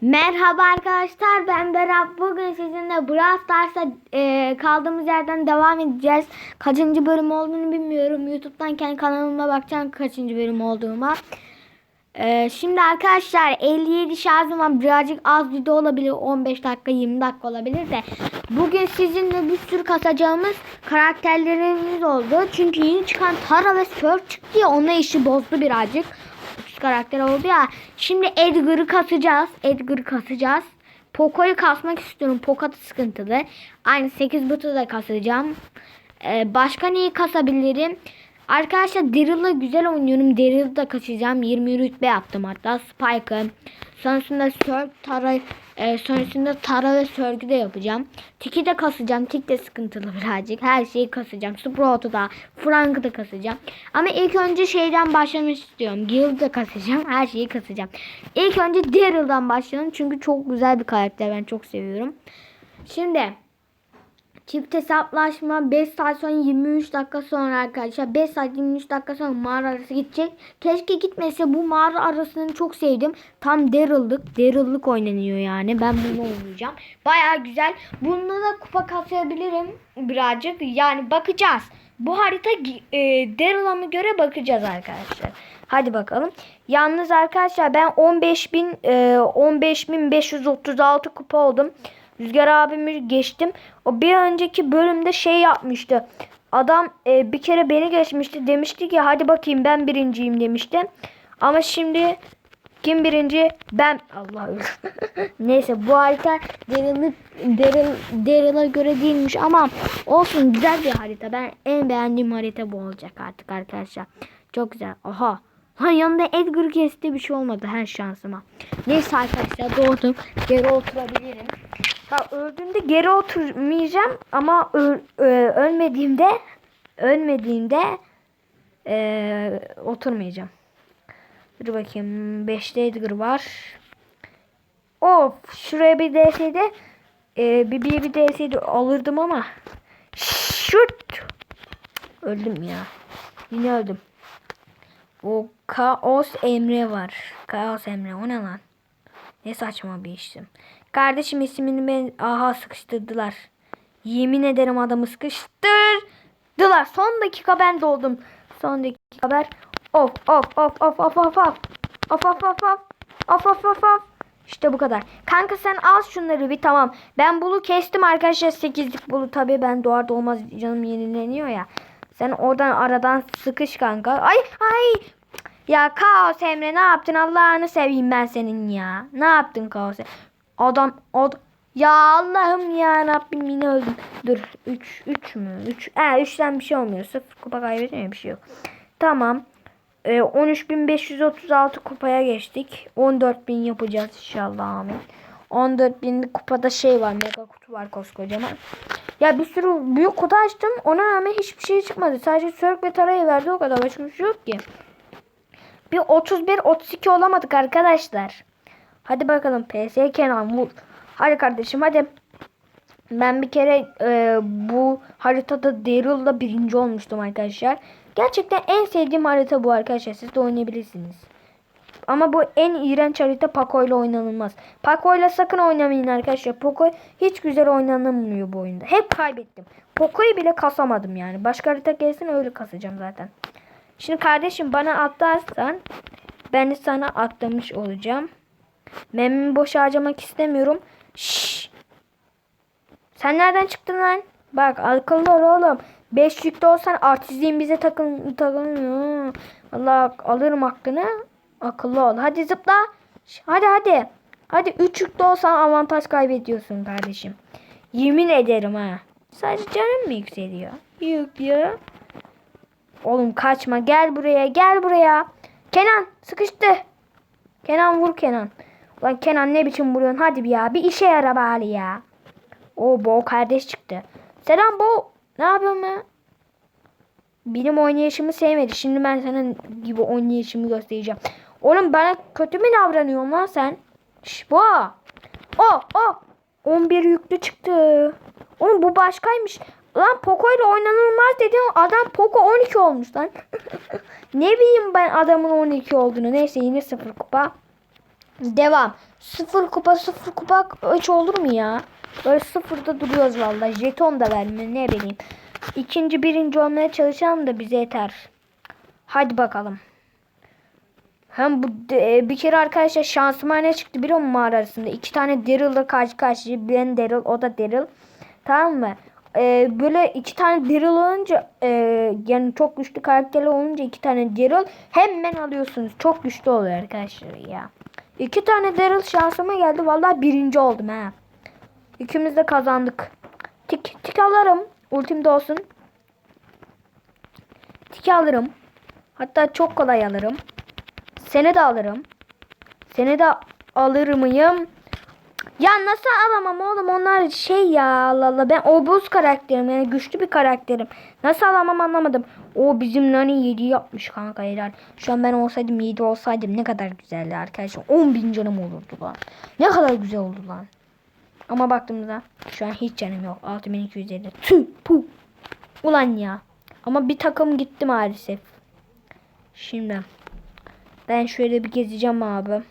Merhaba arkadaşlar ben Berat. Bugün sizinle Brawl Stars'a e, kaldığımız yerden devam edeceğiz. Kaçıncı bölüm olduğunu bilmiyorum. Youtube'dan kendi kanalıma bakacağım kaçıncı bölüm olduğuma. E, şimdi arkadaşlar 57 şarjım var. Birazcık az video olabilir. 15 dakika 20 dakika olabilir de. Bugün sizinle bir sürü kasacağımız karakterlerimiz oldu. Çünkü yeni çıkan Tara ve Surf çıktı ya. Ona işi bozdu birazcık. 30 karakter oldu ya. Şimdi Edgar'ı kasacağız. Edgar'ı kasacağız. Poco'yu kasmak istiyorum. Poco da sıkıntılı. Aynı 8 botu da kasacağım. Ee, başka neyi kasabilirim? Arkadaşlar Daryl'la güzel oynuyorum. Daryl'ı da kasacağım. 20 rütbe yaptım hatta. Spike'ı. Sonrasında Surf, Tara, e, sonrasında Tara ve Surge'ü de yapacağım. Tiki de kasacağım. Tik de sıkıntılı birazcık. Her şeyi kasacağım. Sprout'u da, Frank'ı da kasacağım. Ama ilk önce şeyden başlamak istiyorum. Guild'ı kasacağım. Her şeyi kasacağım. İlk önce Daryl'dan başlayalım. Çünkü çok güzel bir karakter. Ben çok seviyorum. Şimdi Çift hesaplaşma 5 saat sonra 23 dakika sonra arkadaşlar 5 saat 23 dakika sonra mağara arası gidecek. Keşke gitmese bu mağara arasını çok sevdim. Tam Daryl'lık. Daryl'lık oynanıyor yani. Ben bunu oynayacağım. Baya güzel. Bunda da kupa kasabilirim birazcık. Yani bakacağız. Bu harita e, Daryl'a mı göre bakacağız arkadaşlar. Hadi bakalım. Yalnız arkadaşlar ben 15.000 e, 15.536 kupa oldum. Rüzgar abimi geçtim. O bir önceki bölümde şey yapmıştı. Adam e, bir kere beni geçmişti. Demişti ki hadi bakayım ben birinciyim demişti. Ama şimdi kim birinci? Ben. Allah Neyse bu harita Daryl'ı Daryl, Daryl'a göre değilmiş ama olsun güzel bir harita. Ben en beğendiğim harita bu olacak artık arkadaşlar. Çok güzel. Aha. Ha yanında Edgar kesti bir şey olmadı her şansıma. Neyse arkadaşlar doğdum. Geri oturabilirim. Ha öldüğümde geri oturmayacağım ama öl, ö- ölmediğimde ölmediğimde e, oturmayacağım. Dur bakayım. 5'te Edgar var. Of şuraya bir DS'de e, bir bir bir DS'de alırdım ama şut öldüm ya. Yine öldüm. O Kaos Emre var. Kaos Emre o ne lan? Ne saçma bir iştim. Kardeşim ismini ben aha sıkıştırdılar. Yemin ederim adamı sıkıştırdılar. Son dakika ben doldum. Son dakika haber. Of of of of of of of. Of of of of. Of of of of. İşte bu kadar. Kanka sen al şunları bir tamam. Ben bulu kestim arkadaşlar. 8'lik bulu tabii ben doğar doğmaz canım yenileniyor ya. Sen oradan aradan sıkış kanka. Ay ay. Ya Kaos Emre ne yaptın Allah'ını seveyim ben senin ya. Ne yaptın Kaos Emre? Adam od ya Allah'ım ya Rabbim yine öldüm. Dur 3 3 mü? 3 e 3'ten bir şey olmuyor. 0 kupa kaybetmiyor bir şey yok. Tamam. Ee, 13.536 kupaya geçtik. 14.000 yapacağız inşallah amin. 14.000 kupada şey var. Mega kutu var koskocaman. Ya bir sürü büyük kutu açtım. Ona rağmen hiçbir şey çıkmadı. Sadece Sörk ve Tara'yı verdi o kadar. Bir şey yok ki. Bir 31-32 olamadık arkadaşlar. Hadi bakalım PS Kenan vur. Hadi kardeşim hadi. Ben bir kere e, bu haritada Daryl'da birinci olmuştum arkadaşlar. Gerçekten en sevdiğim harita bu arkadaşlar. Siz de oynayabilirsiniz. Ama bu en iğrenç harita Paco ile oynanılmaz. Paco ile sakın oynamayın arkadaşlar. Poco hiç güzel oynanamıyor bu oyunda. Hep kaybettim. Poco'yu bile kasamadım yani. Başka harita gelsin öyle kasacağım zaten. Şimdi kardeşim bana atlarsan ben sana atlamış olacağım. Memimi boş harcamak istemiyorum. Şşş. Sen nereden çıktın lan? Bak akıllı ol oğlum. Beş yükte olsan artistliğin bize takın takılmıyor. Allah alırım aklını. Akıllı ol. Hadi zıpla. Hadi hadi. Hadi üç yükte olsan avantaj kaybediyorsun kardeşim. Yemin ederim ha. Sadece canım mı yükseliyor? Yok ya. Oğlum kaçma. Gel buraya. Gel buraya. Kenan sıkıştı. Kenan vur Kenan. Ulan Kenan ne biçim vuruyorsun? Hadi bir ya. Bir işe yara bari ya. O Bo kardeş çıktı. Selam Bo. Ne yapıyorsun ya? Benim oynayışımı sevmedi. Şimdi ben senin gibi oynayışımı göstereceğim. Oğlum bana kötü mü davranıyorsun lan sen? Şş Bo. O o. 11 yüklü çıktı. Oğlum bu başkaymış. Lan Poco ile oynanılmaz dedim. Adam Poco 12 olmuş lan. ne bileyim ben adamın 12 olduğunu. Neyse yine sıfır kupa. Devam. Sıfır kupa sıfır kupa hiç olur mu ya? Böyle sıfırda duruyoruz vallahi. Jeton da vermiyor ne bileyim. İkinci birinci olmaya çalışalım da bize yeter. Hadi bakalım. Hem bu de- bir kere arkadaşlar şansıma ne çıktı biliyor musun mağara arasında? İki tane Daryl'la karşı karşıya. Ben Daryl o da Daryl. Tamam mı? Ee, böyle iki tane Daryl olunca e, yani çok güçlü karakterler olunca iki tane Daryl hemen alıyorsunuz. Çok güçlü oluyor arkadaşlar ya. İki tane Daryl şansıma geldi. Vallahi birinci oldum ha. İkimiz de kazandık. Tik tik alırım. Ultimde olsun. Tik alırım. Hatta çok kolay alırım. Seni de alırım. Seni de alır mıyım? Ya nasıl alamam oğlum onlar şey ya Allah Allah ben obuz karakterim yani güçlü bir karakterim. Nasıl alamam anlamadım. O bizim Nani 7 yapmış kanka helal. Şu an ben olsaydım 7 olsaydım ne kadar güzeldi arkadaşlar. 10 bin canım olurdu lan. Ne kadar güzel oldu lan. Ama baktığımızda şu an hiç canım yok. 6250. Tüh puh. Ulan ya. Ama bir takım gitti maalesef. Şimdi ben şöyle bir gezeceğim abi.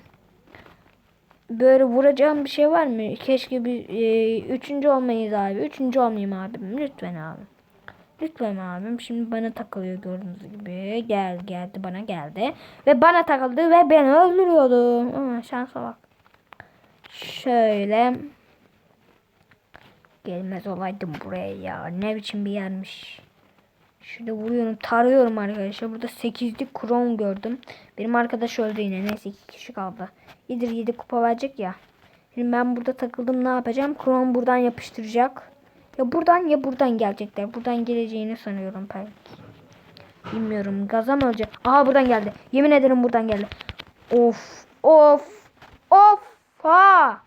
Böyle vuracağım bir şey var mı? Keşke bir e, üçüncü olmayız abi. Üçüncü olmayayım abim. Lütfen abi. Lütfen abim. Şimdi bana takılıyor gördüğünüz gibi. Gel geldi bana geldi. Ve bana takıldı ve beni öldürüyordu. Ama şansa bak. Şöyle. Gelmez olaydım buraya ya. Ne biçim bir yermiş. Şurada vuruyorum tarıyorum arkadaşlar. Burada 8'lik kron gördüm. Benim arkadaş öldü yine. Neyse 2 kişi kaldı. İdir 7 kupa verecek ya. Şimdi ben burada takıldım ne yapacağım? Kron buradan yapıştıracak. Ya buradan ya buradan gelecekler. Buradan geleceğini sanıyorum belki. Bilmiyorum. Gaza mı ölecek? Aha buradan geldi. Yemin ederim buradan geldi. Of. Of. Of. Ha.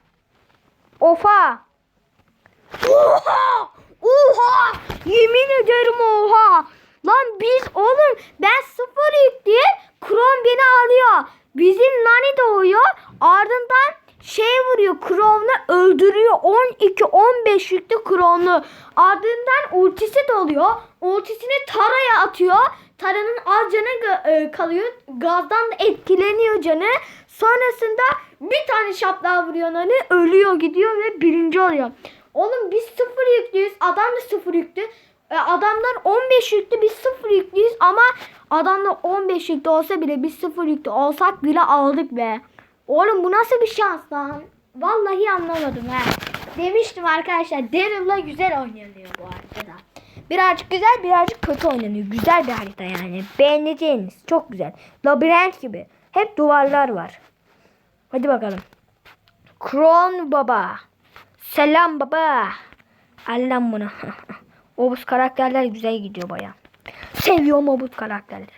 Ofa. Oha! Oha! Yemin ederim oha! Lan biz oğlum ben sıfır yüklü Kron beni alıyor. Bizim Nani doğuyor. Ardından şey vuruyor. Kron'u öldürüyor. 12-15 yüklü Kron'u. Ardından ultisi doluyor. Ultisini Tara'ya atıyor. Tara'nın az canı e, kalıyor. Gazdan da etkileniyor canı. Sonrasında bir tane şaplığa vuruyor Nani. Ölüyor gidiyor ve birinci oluyor. Oğlum biz sıfır yüklüyüz. Adam da sıfır yüklü. E, adamlar 15 yüklü biz sıfır yüklüyüz ama adamlar 15 yüklü olsa bile biz sıfır yüklü olsak bile aldık be. Oğlum bu nasıl bir şans lan? Vallahi anlamadım ha. Demiştim arkadaşlar Daryl'la güzel oynanıyor bu haritada. Birazcık güzel birazcık kötü oynanıyor. Güzel bir harita yani. Beğeneceğiniz. Çok güzel. Labirent gibi. Hep duvarlar var. Hadi bakalım. Kron baba. Selam baba. Al lan bunu. Obuz karakterler güzel gidiyor baya. Seviyorum obuz karakterleri.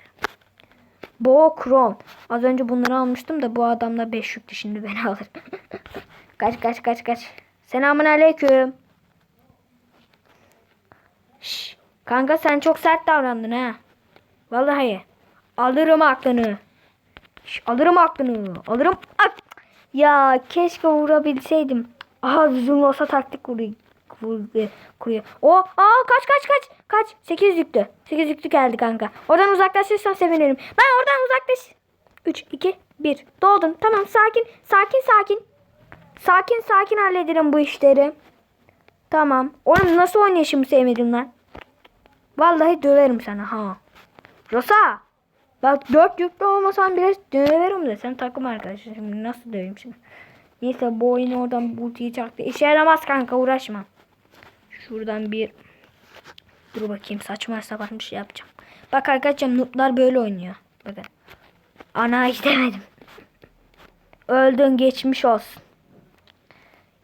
Bo Kron. Az önce bunları almıştım da bu adamla 5 yüklü şimdi beni alır. kaç kaç kaç kaç. Selamun aleyküm. Şş, kanka sen çok sert davrandın ha. Vallahi. Alırım aklını. Şş, alırım aklını. Alırım. Ak. Ya keşke vurabilseydim. Aha Zulmosa taktik vuruyor. Vuruyor. kuruyor. O aa kaç kaç kaç. Kaç. 8 yüklü. 8 yüklü geldi kanka. Oradan uzaklaşırsan sevinirim. Ben oradan uzaklaş. 3 2 1. Doğdun. Tamam sakin. Sakin sakin. Sakin sakin hallederim bu işleri. Tamam. Oğlum nasıl oynayışımı sevmedin lan? Vallahi döverim sana ha. Rosa. Bak dört yüklü olmasan bile döverim de sen takım arkadaşın. Şimdi nasıl döveyim şimdi? Neyse bu oyun oradan bultiyi çaktı. İşe yaramaz kanka uğraşma. Şuradan bir dur bakayım saçma sapan bir şey yapacağım. Bak arkadaşlar nutlar böyle oynuyor. Bakın. Ana gidemedim. Öldün geçmiş olsun.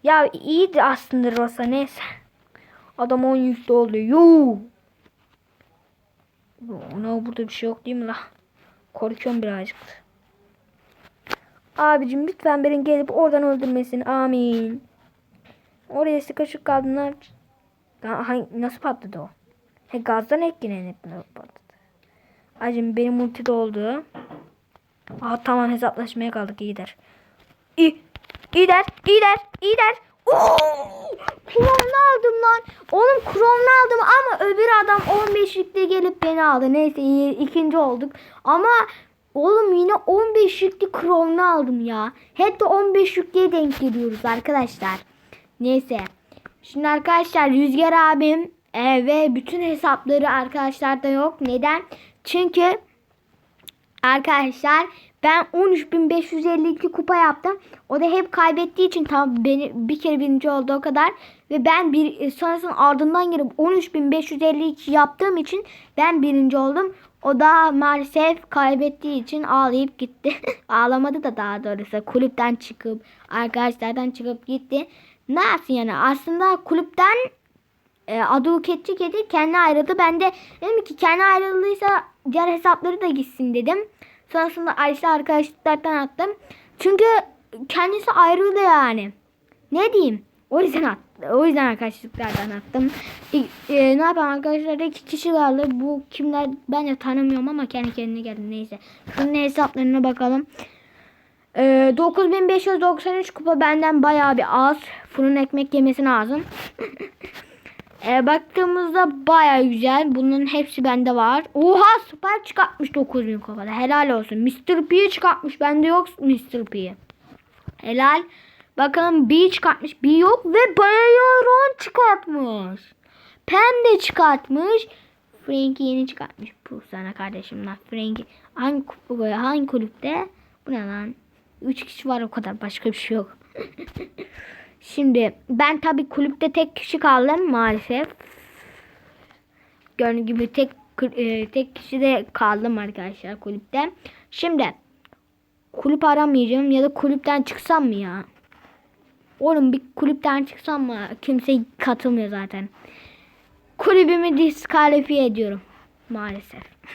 Ya iyiydi aslında Rosa neyse. Adam 10 yüklü oluyor. Yuh. Ona burada bir şey yok değil mi la? Korkuyorum birazcık. Abicim lütfen beni gelip oradan öldürmesin. Amin. Oraya sıkışık kaldınlar. Nasıl patladı o? He gazdan etkilenip patladı? Acım benim ulti doldu. Aa tamam hesaplaşmaya kaldık iyi der. İyi. İyi der. İyi der. İyi der. Oo! Kron'u aldım lan. Oğlum Kron'u aldım ama öbür adam 15'likte gelip beni aldı. Neyse iyi ikinci olduk. Ama Oğlum yine 15 yüklü Crown'u aldım ya. Hep de 15 yüklüye denk geliyoruz arkadaşlar. Neyse. Şimdi arkadaşlar Rüzgar abim e, ve bütün hesapları arkadaşlarda yok. Neden? Çünkü arkadaşlar ben 13.552 kupa yaptım. O da hep kaybettiği için tam beni bir kere birinci oldu o kadar. Ve ben bir e, sonrasında ardından girip 13.552 yaptığım için ben birinci oldum. O da maalesef kaybettiği için ağlayıp gitti. Ağlamadı da daha doğrusu kulüpten çıkıp arkadaşlardan çıkıp gitti. Ne yapsın yani aslında kulüpten e, adı Ketçi Kedi kendi ayrıldı. Ben de dedim ki kendi ayrıldıysa diğer hesapları da gitsin dedim. Sonrasında Ayşe arkadaşlıklardan attım. Çünkü kendisi ayrıldı yani. Ne diyeyim? O yüzden attım. O yüzden arkadaşlıklardan attım. E, e, ne yapalım arkadaşlar iki kişi kaldı. Bu kimler ben de tanımıyorum ama kendi kendine geldi neyse. Şunun hesaplarına bakalım. E, 9593 kupa benden bayağı bir az. Fırın ekmek yemesi lazım. E, baktığımızda baya güzel. Bunların hepsi bende var. Oha süper çıkartmış 9000 kupada. Helal olsun. Mr. P çıkartmış. Bende yok Mr. P. Helal. Bakalım B çıkartmış. B yok ve Bayaron çıkartmış. Pem de çıkartmış. Frank'i yeni çıkartmış. Bu sana kardeşim lan. Frank'i hangi, kupa- hangi kulüpte? Bu ne lan? 3 kişi var o kadar. Başka bir şey yok. Şimdi ben tabii kulüpte tek kişi kaldım maalesef. Gördüğünüz gibi tek e, tek kişi de kaldım arkadaşlar kulüpte. Şimdi kulüp aramayacağım ya da kulüpten çıksam mı ya? Oğlum bir kulüpten çıksam mı? Kimse katılmıyor zaten. Kulübümü diskalifiye ediyorum maalesef.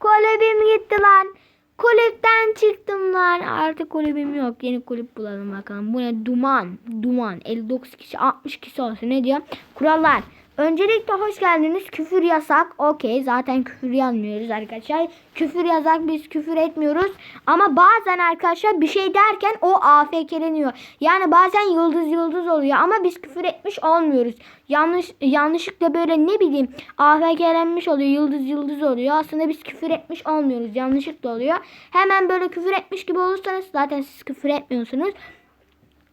Kulübüm gitti lan. Kulüpten çıktım lan. Artık kulübüm yok. Yeni kulüp bulalım bakalım. Bu ne? Duman. Duman. 59 kişi 60 kişi olsun. Ne diyor? Kurallar. Öncelikle hoş geldiniz. Küfür yasak. Okey. Zaten küfür yazmıyoruz arkadaşlar. Küfür yasak. Biz küfür etmiyoruz. Ama bazen arkadaşlar bir şey derken o AFK'leniyor. Yani bazen yıldız yıldız oluyor. Ama biz küfür etmiş olmuyoruz. Yanlış yanlışlıkla böyle ne bileyim AFK'lenmiş oluyor. Yıldız yıldız oluyor. Aslında biz küfür etmiş olmuyoruz. Yanlışlıkla oluyor. Hemen böyle küfür etmiş gibi olursanız zaten siz küfür etmiyorsunuz.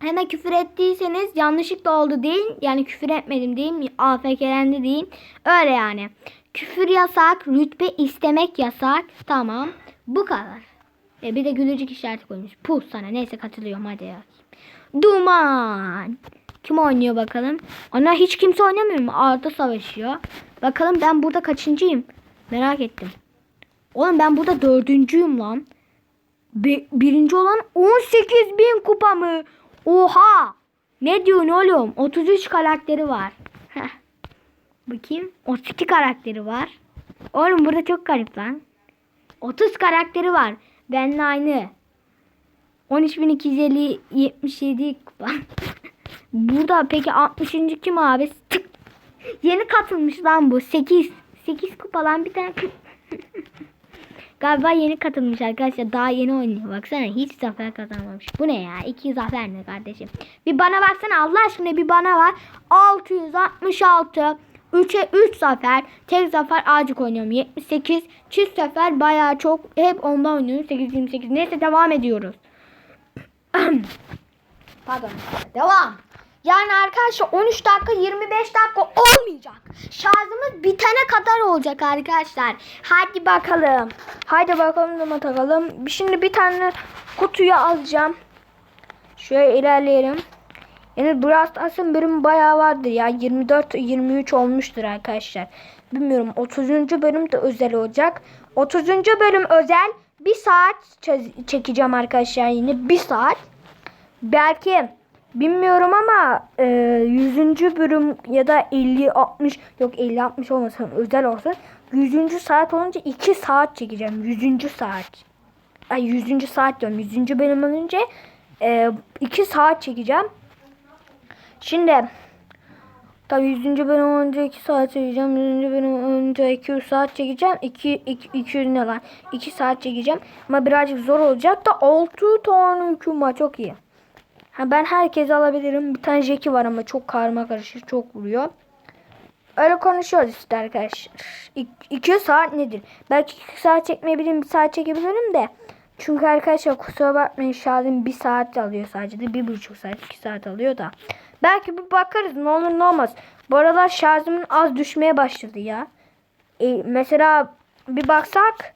Hemen küfür ettiyseniz yanlışlıkla oldu değil. Yani küfür etmedim değil. AFK'lendi değil. Öyle yani. Küfür yasak. Rütbe istemek yasak. Tamam. Bu kadar. E bir de gülücük işareti koymuş. Puh sana. Neyse katılıyorum hadi ya. Duman. Kim oynuyor bakalım? Ana hiç kimse oynamıyor mu? Arda savaşıyor. Bakalım ben burada kaçıncıyım? Merak ettim. Oğlum ben burada dördüncüyüm lan. Bi- birinci olan 18 bin kupa mı? Oha! Ne diyorsun oğlum? 33 karakteri var. Heh. Bakayım. 32 karakteri var. Oğlum burada çok garip lan. 30 karakteri var. Benimle aynı. 13.277 kupa. burada peki 60. kim abi? Tık. Yeni katılmış lan bu. 8. 8 kupa lan bir tane. Galiba yeni katılmış arkadaşlar. Daha yeni oynuyor. Baksana hiç zafer kazanmamış. Bu ne ya? İki zafer ne kardeşim? Bir bana baksana Allah aşkına bir bana var. 666. 3'e 3 zafer. Tek zafer acık oynuyorum. 78. Çift zafer bayağı çok. Hep onda oynuyorum. 8 28. Neyse devam ediyoruz. Pardon. Devam. Yani arkadaşlar 13 dakika 25 dakika olmayacak. Şarjımız bitene kadar olacak arkadaşlar. Hadi bakalım. Hadi bakalım da takalım. Şimdi bir tane kutuyu alacağım. Şöyle ilerleyelim. Yani Brawl Stars'ın bölümü bayağı vardır ya. 24-23 olmuştur arkadaşlar. Bilmiyorum 30. bölüm de özel olacak. 30. bölüm özel. Bir saat çe- çekeceğim arkadaşlar yine. Bir saat. Belki bilmiyorum ama e, 100. bölüm ya da 50-60 yok 50-60 olmasın özel olsun. 100. saat olunca 2 saat çekeceğim. 100. saat. Ay 100. saat diyorum. 100. bölüm olunca 2 saat çekeceğim. Şimdi tabii 100. bölüm olunca 2 saat çekeceğim. 100. bölüm olunca 200 saat çekeceğim. 2 200 ne lan? 2 saat çekeceğim. Ama birazcık zor olacak da 6 tane hüküm var. Çok iyi. Ha ben herkes alabilirim. Bir tane Jackie var ama çok karma karışık. Çok vuruyor. Öyle konuşuyoruz işte arkadaşlar. 2 saat nedir? Belki 2 saat çekmeyebilirim, bir saat çekebilirim de. Çünkü arkadaşlar kusura bakmayın şarjım 1 saat alıyor sadece de 1,5 saat 2 saat alıyor da. Belki bir bakarız ne olur ne olmaz. Bu aralar şarjımın az düşmeye başladı ya. E, mesela bir baksak.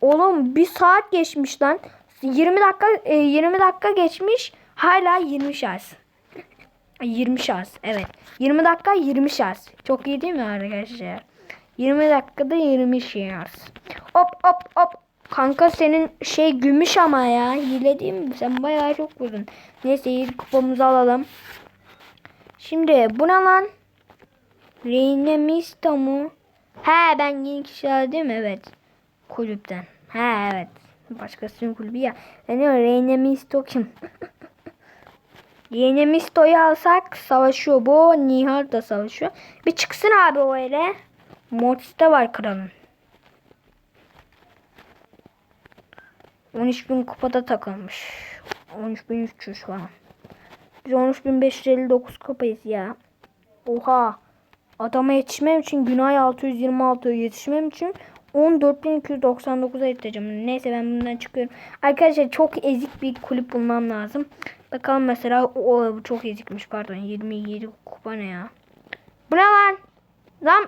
Oğlum 1 saat geçmiş lan. 20 dakika e, 20 dakika geçmiş. Hala 20 şarj. 20 şarj. Evet. 20 dakika 20 şarj. Çok iyi değil mi arkadaşlar? 20 dakikada 20 şarj. Hop hop hop. Kanka senin şey gümüş ama ya. Hile değil mi? Sen bayağı çok vurdun. Neyse iyi kupamızı alalım. Şimdi bu ne lan? Reyne Misto mu? He ben yeni kişiler değil? Evet. Kulüpten. He evet. Başkasının kulübü ya. Ben diyorum Reyne Misto kim? Yeni Misto'yu alsak savaşıyor. Bu Nihal da savaşıyor. Bir çıksın abi o ele. Mortis'te var kralın. 13.000 kupada takılmış. 13.300 falan. Biz 13.559 kupayız ya. Oha. Adama yetişmem için Günay 626 yetişmem için 14.299'a yeteceğim. Neyse ben bundan çıkıyorum. Arkadaşlar çok ezik bir kulüp bulmam lazım. Bakalım mesela o bu çok ezikmiş pardon 27 kupa ne ya. Bu ne lan? Lan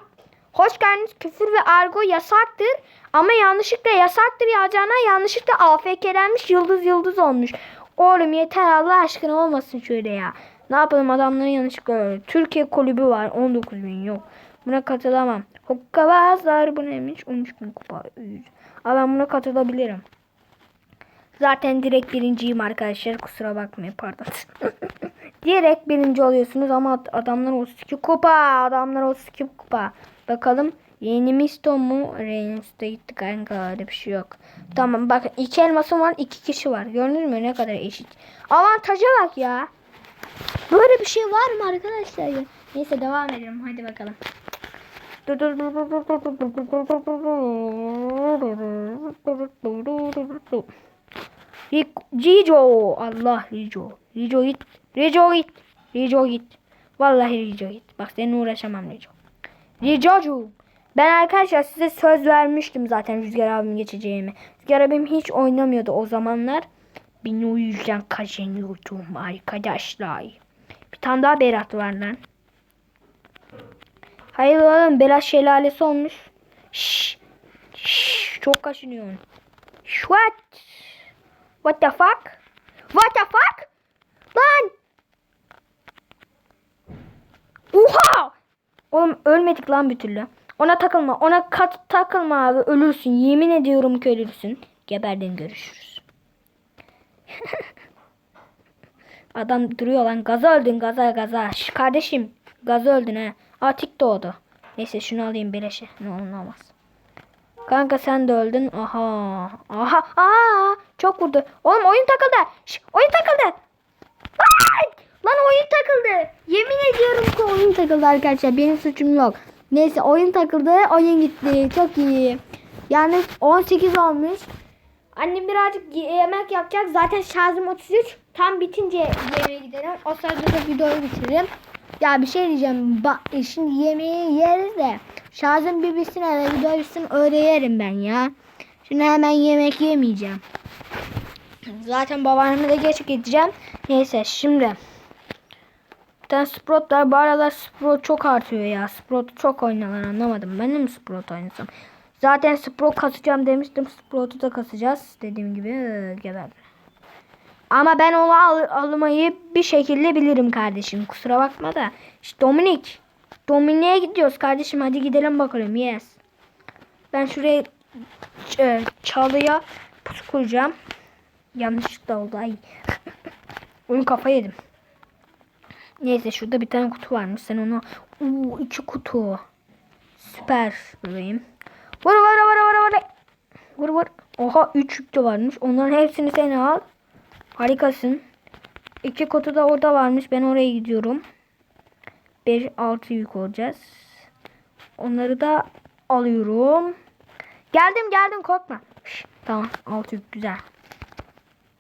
hoş geldiniz küfür ve argo yasaktır. Ama yanlışlıkla yasaktır yazacağına yanlışlıkla AFK'lenmiş yıldız yıldız olmuş. Oğlum yeter Allah aşkına olmasın şöyle ya. Ne yapalım adamların yanlışlıkla öyle. Türkiye kulübü var 19 bin yok. Buna katılamam. Hokkabazlar bu neymiş? 13 bin kupa. Ama ben buna katılabilirim. Zaten direkt birinciyim arkadaşlar. Kusura bakmayın pardon. direkt birinci oluyorsunuz ama ad- adamlar 32 kupa. Adamlar 32 kupa. Bakalım yeni Misto mu? Reynolds'da gitti kanka öyle bir şey yok. Tamam bakın iki elmasım var iki kişi var. Gördünüz mü ne kadar eşit. Avantaja bak ya. Böyle bir şey var mı arkadaşlar? Neyse devam edelim hadi bakalım. Rico Allah Rico. Rico git Rico git Rico git Vallahi Rico git Bak seninle uğraşamam Rico. Rico'cum Ben arkadaşlar size söz vermiştim zaten Rüzgar abim geçeceğimi. Rüzgar abim hiç oynamıyordu o zamanlar. Beni o yüzden kazanıyordum arkadaşlar. Bir tane daha Berat var lan Hayır oğlum Berat şelalesi olmuş Şşş Şşş Çok kaşınıyorsun What? What the fuck? What the fuck? Lan! Oha! Oğlum ölmedik lan bir türlü. Ona takılma. Ona kat takılma abi. Ölürsün. Yemin ediyorum ki ölürsün. Geberdin görüşürüz. Adam duruyor lan. Gaza öldün gaza gaza. Şş, kardeşim. Gaza öldün ha. Aa tik doğdu. Neyse şunu alayım beleşe. Ne olmaz. Kanka sen de öldün. Aha. Aha. Aa, çok vurdu. Oğlum oyun takıldı. Şş, oyun takıldı. Lan! Lan oyun takıldı. Yemin ediyorum ki oyun takıldı arkadaşlar. Benim suçum yok. Neyse oyun takıldı. Oyun gitti. Çok iyi. Yani 18 olmuş. Annem birazcık yemek yapacak. Zaten şarjım 33. Tam bitince yemeğe giderim. O sırada da videoyu bitiririm. Ya bir şey diyeceğim. Bak şimdi yemeği yeriz de. Şarjım bir bitsin hele bitsin öyle yerim ben ya. Şimdi hemen yemek yemeyeceğim. Zaten babaanneme de geç gideceğim. Neyse şimdi. Bir tane Sprout var. Bu aralar Sprout çok artıyor ya. Sprout çok oynuyorlar anlamadım. Ben de mi Sprout oynasam? Zaten Sprout kasacağım demiştim. Sprout'u da kasacağız. Dediğim gibi ee, geberdi. Ama ben onu al almayı bir şekilde bilirim kardeşim. Kusura bakma da. İşte Dominik. Dominik'e gidiyoruz kardeşim. Hadi gidelim bakalım. Yes. Ben şuraya ç- çalıya pusu koyacağım. Yanlışlıkla oldu. Ay. Oyun kafa yedim. Neyse şurada bir tane kutu varmış. Sen onu... Uuu iki kutu. Süper bebeğim. Vur vur vur vur vur. Vur vur. Oha 3 yük de varmış. Onların hepsini sen al. Harikasın. İki kutu da orada varmış. Ben oraya gidiyorum. 5-6 yük olacağız. Onları da alıyorum. Geldim geldim korkma. Şş, tamam 6 yük güzel.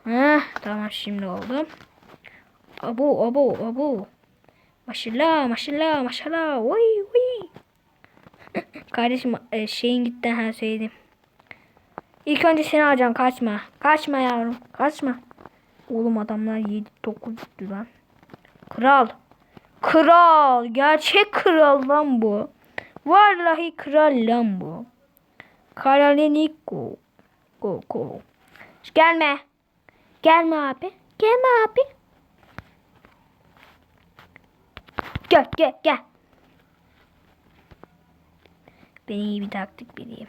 Heh, tamam şimdi oldu. Abo abo abo. Maşallah maşallah maşallah. Oy oy. Kardeşim e, şeyin gitti ha söyledim. İlk önce seni alacağım kaçma. Kaçma yavrum kaçma. Oğlum adamlar 7 9 lan. Kral. Kral. Gerçek kral lan bu. Vallahi kral lan bu. Karaleniko. Go go. Gelme. Gelme abi. Gelme abi. Gel gel gel. Ben iyi bir taktik bileyim.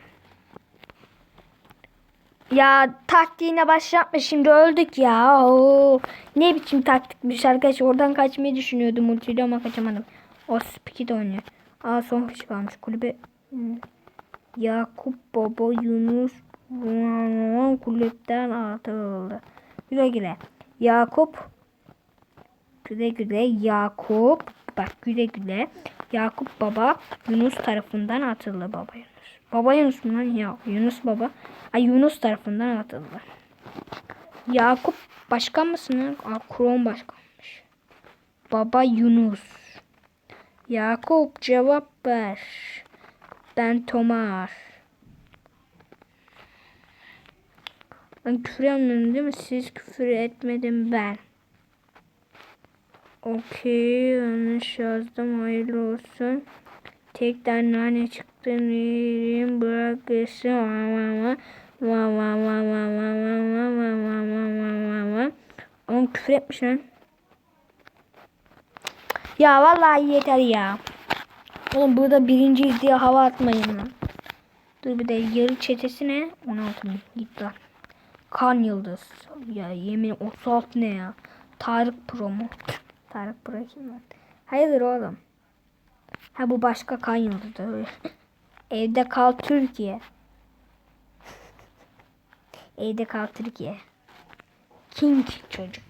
Ya taktiğine başlatma şimdi öldük ya. Oo. Ne biçim taktikmiş arkadaş. Oradan kaçmayı düşünüyordum ultiyle ama kaçamadım. O spiki de oynuyor. Aa son kişi kalmış. Kulübe. Yakup Baba Yunus kulüpten atıldı. Güle güle. Yakup güle güle Yakup bak güle güle Yakup Baba Yunus tarafından atıldı Baba Yunus. Baba Yunus mu lan? Ya Yunus Baba. Ay Yunus tarafından atıldı. Yakup başkan mısın lan? Aa, Kron başkanmış. Baba Yunus. Yakup cevap ver. Ben Tomar. Ben küfür yapmıyorum değil mi? Siz küfür etmedim ben. Okey. Yanlış yazdım. Hayırlı olsun. Tekten nane çıktı. Neyim bırakırsın. Va va va va va va va va va. Oğlum küfür etmiş lan. Ya vallahi yeter ya. Oğlum burada birinciyiz diye hava atmayın lan. Dur bir de yarı çetesi ne? 16 bin. Git lan. Kan Yıldız. Ya yemin 36 ne ya? Tarık Pro mu? Tarık Pro kim lan? Hayırdır oğlum? Ha bu başka kan yıldızı. Evde kal Türkiye. Evde kal Türkiye. King çocuk.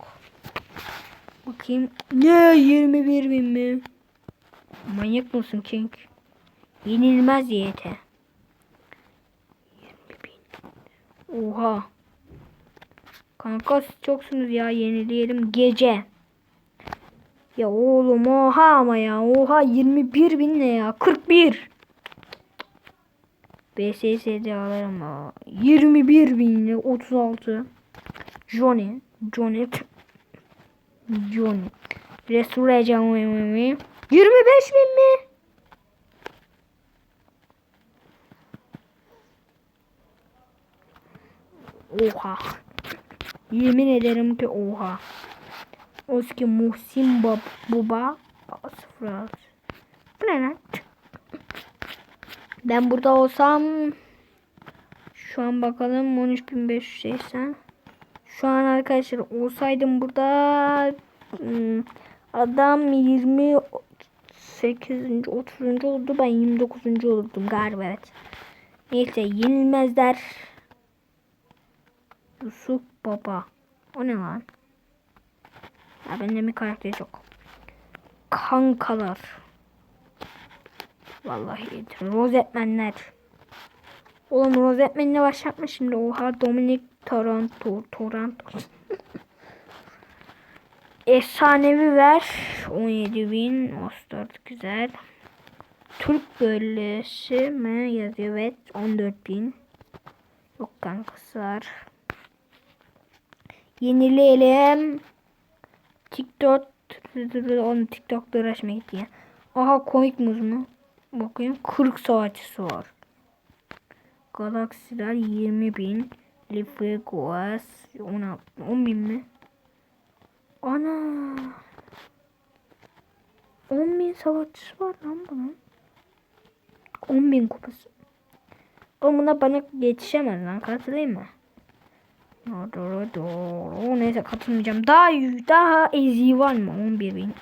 Bakayım. Ne 21 bin mi? Manyak mısın King? Yenilmez YT. 20 bin. Oha. Kanka çoksunuz ya yenileyelim gece. Ya oğlum oha ama ya oha 21 bin ne ya 41. BSS'de alırım ha. 21 bin ne 36. Johnny. Johnny. Johnny. Restore 25 bin mi? Oha. Yemin ederim ki oha. Oski Muhsin Bab Baba 06. Bu ne lan? Ben burada olsam şu an bakalım 13580. Şu an arkadaşlar olsaydım burada hmm, adam 28. 30. oldu. Ben 29. olurdum galiba evet. Neyse yenilmezler. Yusuf Baba. O ne lan? Ya bende bir karakter yok. Kankalar. Vallahi iyidir. Rozetmenler. Oğlum Rozetmen'le başlatma şimdi. Oha Dominic Toronto. Toronto. Efsanevi ver. 17 bin. Ostart güzel. Türk bölgesi mi yazıyor? Evet. 14 bin. Yok kankası var. Yenileyelim. TikTok onu TikTok'ta uğraşmaya gitti ya. Aha komik muz mu? Bakayım 40 saatçisi var. Galaksiler 20 bin. Lifegoas 16 10 bin mi? Ana 10 bin savaşçısı var lan bunun. 10 bin kupası. O buna bana yetişemez lan katılayım mı? Doğru doğru. Neyse katılmayacağım. Daha daha ezi var mı? 11 bin.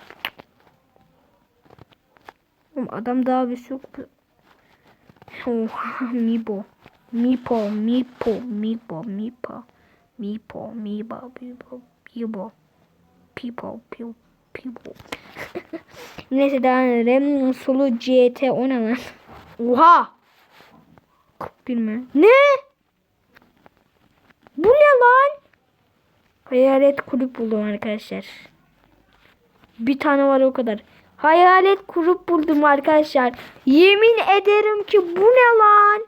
Adam daha bir sürü Oha Mibo. Mipo, Mipo, Mipo, Mipo, Mipo, Mibo, Mipo, Mibo, Pipo, Pipo, Pipo. Neyse devam edelim. Solu CT o ne lan? Oha! 41 mi? Ne? Bu ne lan? Hayalet kulüp buldum arkadaşlar. Bir tane var o kadar. Hayalet kurup buldum arkadaşlar. Yemin ederim ki bu ne lan?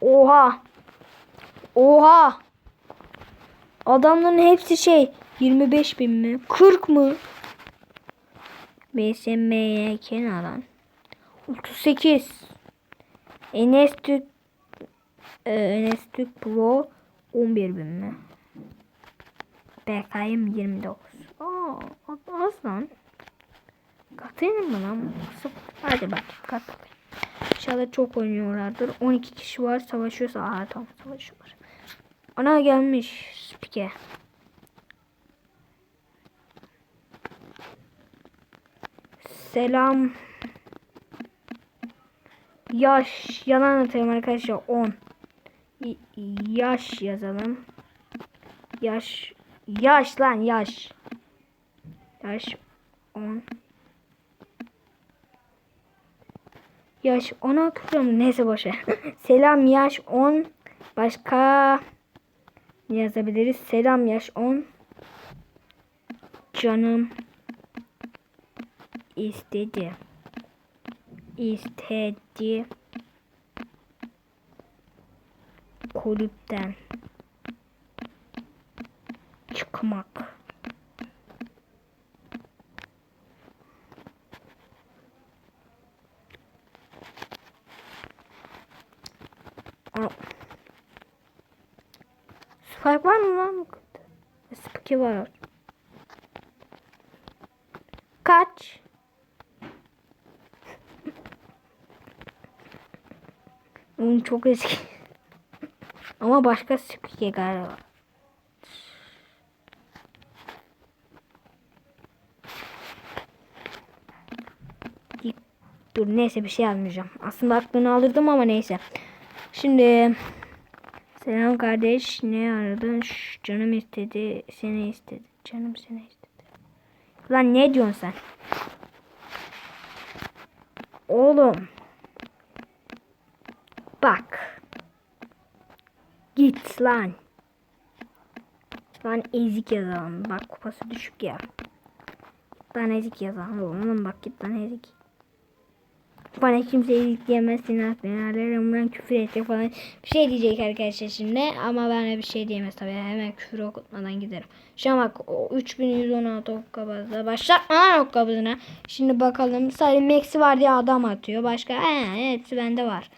Oha. Oha. Adamların hepsi şey 25 bin mi? 40 mı? BSM'ye kenaran. 38. Enes Türk e, Enes Türk Pro 11 bin mi? BKM 29. Aa, az lan. Katayım mı lan? Hadi bak kat. İnşallah çok oynuyorlardır. 12 kişi var savaşıyorsa. Aa tamam savaşıyorlar. Ana gelmiş spike. Selam. Yaş yalan atayım arkadaşlar 10. Yaş yazalım. Yaş yaş lan yaş. Yaş 10. Yaş 10'a kırıyorum. Neyse boşver. Selam yaş 10. Başka yazabiliriz? Selam yaş 10. Canım istedi. İstedi. Kulüpten çıkmak. Aa. Spike var mı lan? Spike var. Kaç? Oyun çok eski. Ama başka Spike galiba. Dur neyse bir şey yazmayacağım. Aslında aklını alırdım ama neyse. Şimdi selam kardeş ne aradın? Şş, canım istedi seni istedi. Canım seni istedi. Lan ne diyorsun sen? Oğlum. Bak. Git lan. Lan ezik yazalım. Bak kupası düşük ya. Lan ezik yazalım. Oğlum bak git lan ezik. Bana kimse ezik diyemez. Seni aslanlarım ben küfür edecek falan. Bir şey diyecek arkadaşlar şimdi. Ama bana bir şey diyemez tabii. Hemen küfür okutmadan giderim. Şu an bak o 3116 okkabazda. Başlatma lan okkabazına. Şimdi bakalım. Sadece Max'i var diye adam atıyor. Başka he, hepsi bende var.